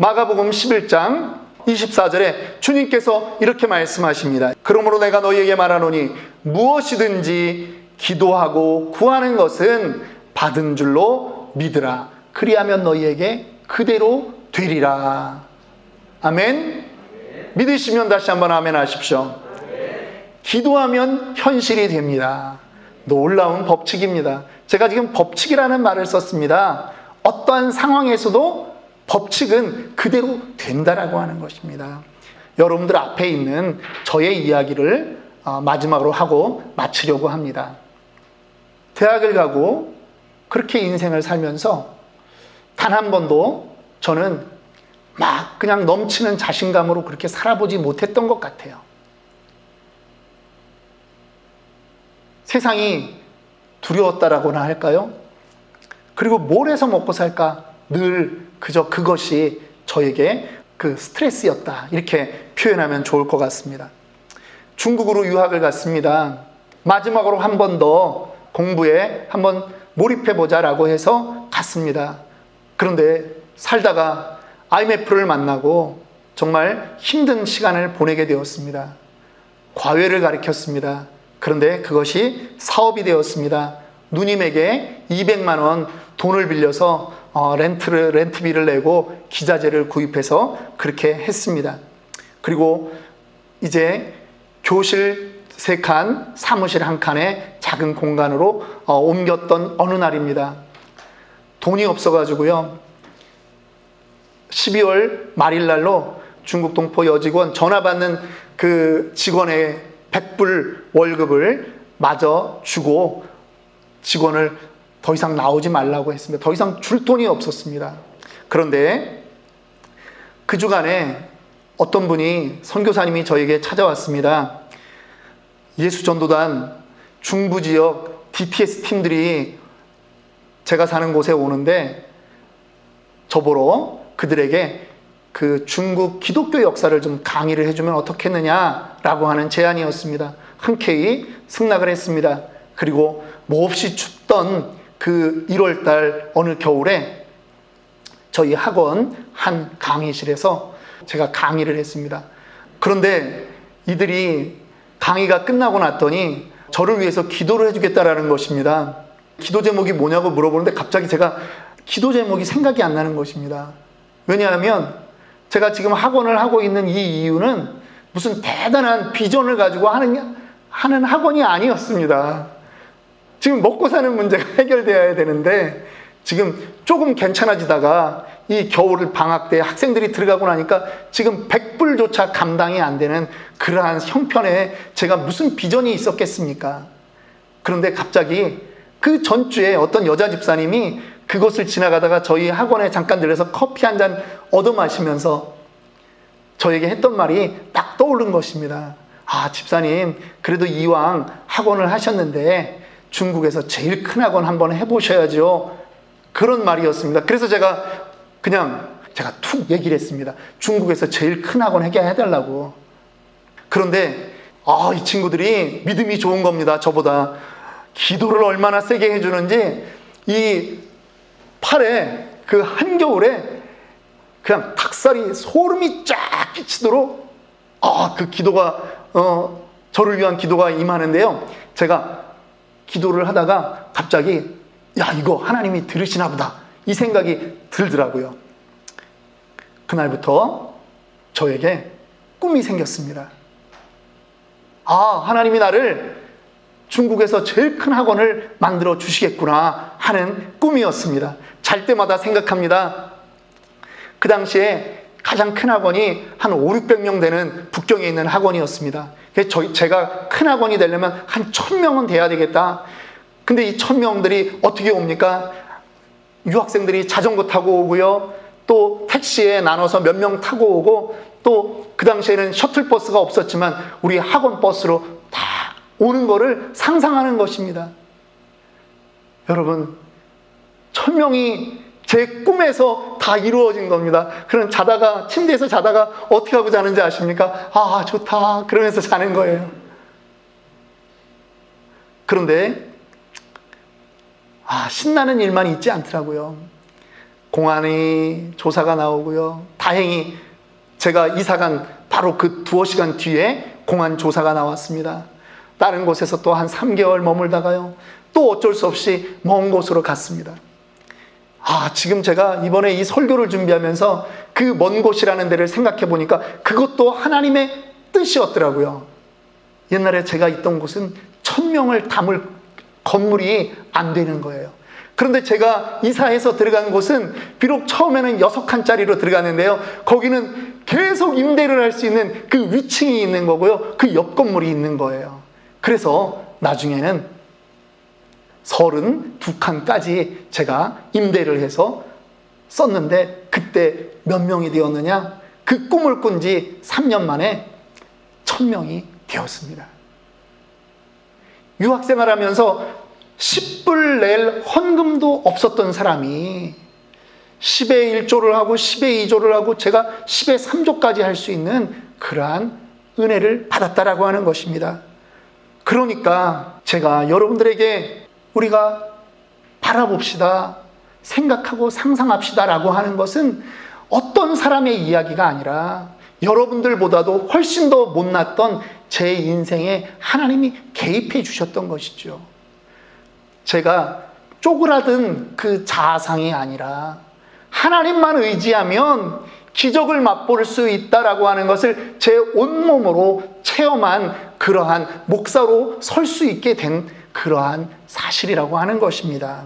마가복음 11장 24절에 주님께서 이렇게 말씀하십니다. 그러므로 내가 너희에게 말하노니 무엇이든지 기도하고 구하는 것은 받은 줄로 믿으라. 그리하면 너희에게 그대로 되리라. 아멘. 믿으시면 다시 한번 아멘 하십시오. 기도하면 현실이 됩니다. 놀라운 법칙입니다. 제가 지금 법칙이라는 말을 썼습니다. 어떠한 상황에서도 법칙은 그대로 된다라고 하는 것입니다. 여러분들 앞에 있는 저의 이야기를 어, 마지막으로 하고 마치려고 합니다. 대학을 가고 그렇게 인생을 살면서 단 한 번도 저는 막 그냥 넘치는 자신감으로 그렇게 살아보지 못했던 것 같아요. 세상이 두려웠다라고나 할까요? 그리고 뭘 해서 먹고 살까? 늘 그저 그것이 저에게 그 스트레스였다. 이렇게 표현하면 좋을 것 같습니다. 중국으로 유학을 갔습니다. 마지막으로 한 번 더 공부에 한번 몰입해 보자 라고 해서 갔습니다. 그런데 살다가 IMF를 만나고 정말 힘든 시간을 보내게 되었습니다. 과외를 가르쳤습니다. 그런데 그것이 사업이 되었습니다. 누님에게 200만 원 돈을 빌려서 어, 렌트를 렌트비를 내고 기자재를 구입해서 그렇게 했습니다. 그리고 이제 교실 세 칸, 사무실 한 칸에 작은 공간으로 어, 옮겼던 어느 날입니다. 돈이 없어가지고요. 12월 말일 날로 중국 동포 여직원 전화 받는 그 직원의 100불 월급을 마저 주고 직원을 더 이상 나오지 말라고 했습니다. 더 이상 줄 돈이 없었습니다. 그런데 그 주간에 어떤 분이 선교사님이 저에게 찾아왔습니다. 예수 전도단 중부 지역 DTS 팀들이 제가 사는 곳에 오는데 저보러 그들에게 그 중국 기독교 역사를 좀 강의를 해주면 어떻겠느냐라고 하는 제안이었습니다. 흔쾌히 승낙을 했습니다. 그리고 몹시 춥던 그 1월 달 어느 겨울에 저희 학원 한 강의실에서 제가 강의를 했습니다. 그런데 이들이 강의가 끝나고 났더니 저를 위해서 기도를 해주겠다라는 것입니다. 기도 제목이 뭐냐고 물어보는데 갑자기 제가 기도 제목이 생각이 안 나는 것입니다. 왜냐하면 제가 지금 학원을 하고 있는 이 이유는 무슨 대단한 비전을 가지고 하는, 하는 학원이 아니었습니다. 지금 먹고 사는 문제가 해결되어야 되는데 지금 조금 괜찮아지다가 이 겨울 방학 때 학생들이 들어가고 나니까 지금 100불조차 감당이 안 되는 그러한 형편에 제가 무슨 비전이 있었겠습니까? 그런데 갑자기 그 전주에 어떤 여자 집사님이 그곳을 지나가다가 저희 학원에 잠깐 들려서 커피 한 잔 얻어 마시면서 저에게 했던 말이 딱 떠오른 것입니다. 아, 집사님, 그래도 이왕 학원을 하셨는데 중국에서 제일 큰 학원 한번 해보셔야죠. 그런 말이었습니다. 그래서 제가 그냥 제가 툭 얘기를 했습니다. 중국에서 제일 큰 학원 해게 해달라고. 그런데 아, 이 친구들이 믿음이 좋은 겁니다. 저보다 기도를 얼마나 세게 해주는지 이 팔에 그 한겨울에 그냥 닭살이 소름이 쫙 끼치도록 아, 그 기도가 어, 저를 위한 기도가 임하는데요. 제가 기도를 하다가 갑자기 야, 이거 하나님이 들으시나 보다. 이 생각이 들더라고요. 그날부터 저에게 꿈이 생겼습니다. 아, 하나님이 나를 중국에서 제일 큰 학원을 만들어 주시겠구나 하는 꿈이었습니다. 잘 때마다 생각합니다. 그 당시에 가장 큰 학원이 한 5, 600명 되는 북경에 있는 학원이었습니다. 저희, 제가 큰 학원이 되려면 한 1000명은 돼야 되겠다. 근데 이 1000명들이 어떻게 옵니까? 유학생들이 자전거 타고 오고요. 또 택시에 나눠서 몇 명 타고 오고 또 그 당시에는 셔틀버스가 없었지만 우리 학원 버스로 다 오는 거를 상상하는 것입니다. 여러분, 천 명이 제 꿈에서 다 이루어진 겁니다. 그럼 자다가, 침대에서 자다가 어떻게 하고 자는지 아십니까? 아, 좋다. 그러면서 자는 거예요. 그런데, 아, 신나는 일만 있지 않더라고요. 공안이 조사가 나오고요. 다행히 제가 이사간 바로 그 두어 시간 뒤에 공안 조사가 나왔습니다. 다른 곳에서 또 한 3개월 머물다가요. 또 어쩔 수 없이 먼 곳으로 갔습니다. 아, 지금 제가 이번에 이 설교를 준비하면서 그 먼 곳이라는 데를 생각해 보니까 그것도 하나님의 뜻이었더라고요. 옛날에 제가 있던 곳은 천 명을 담을 건물이 안 되는 거예요. 그런데 제가 이사해서 들어간 곳은 비록 처음에는 여섯 칸짜리로 들어갔는데요. 거기는 계속 임대를 할 수 있는 그 위층이 있는 거고요. 그 옆 건물이 있는 거예요. 그래서 나중에는 서른 두 칸까지 제가 임대를 해서 썼는데 그때 몇 명이 되었느냐? 그 꿈을 꾼 지 3년 만에 천 명이 되었습니다. 유학생활 하면서 10불 낼 헌금도 없었던 사람이 10의 1조를 하고 10의 2조를 하고 제가 10의 3조까지 할 수 있는 그러한 은혜를 받았다라고 하는 것입니다. 그러니까 제가 여러분들에게 우리가 바라봅시다, 생각하고 상상합시다라고 하는 것은 어떤 사람의 이야기가 아니라 여러분들보다도 훨씬 더 못났던 제 인생에 하나님이 개입해 주셨던 것이죠. 제가 쪼그라든 그 자아상이 아니라 하나님만 의지하면 기적을 맛볼 수 있다라고 하는 것을 제 온몸으로 체험한 그러한 목사로 설 수 있게 된 그러한 사실이라고 하는 것입니다.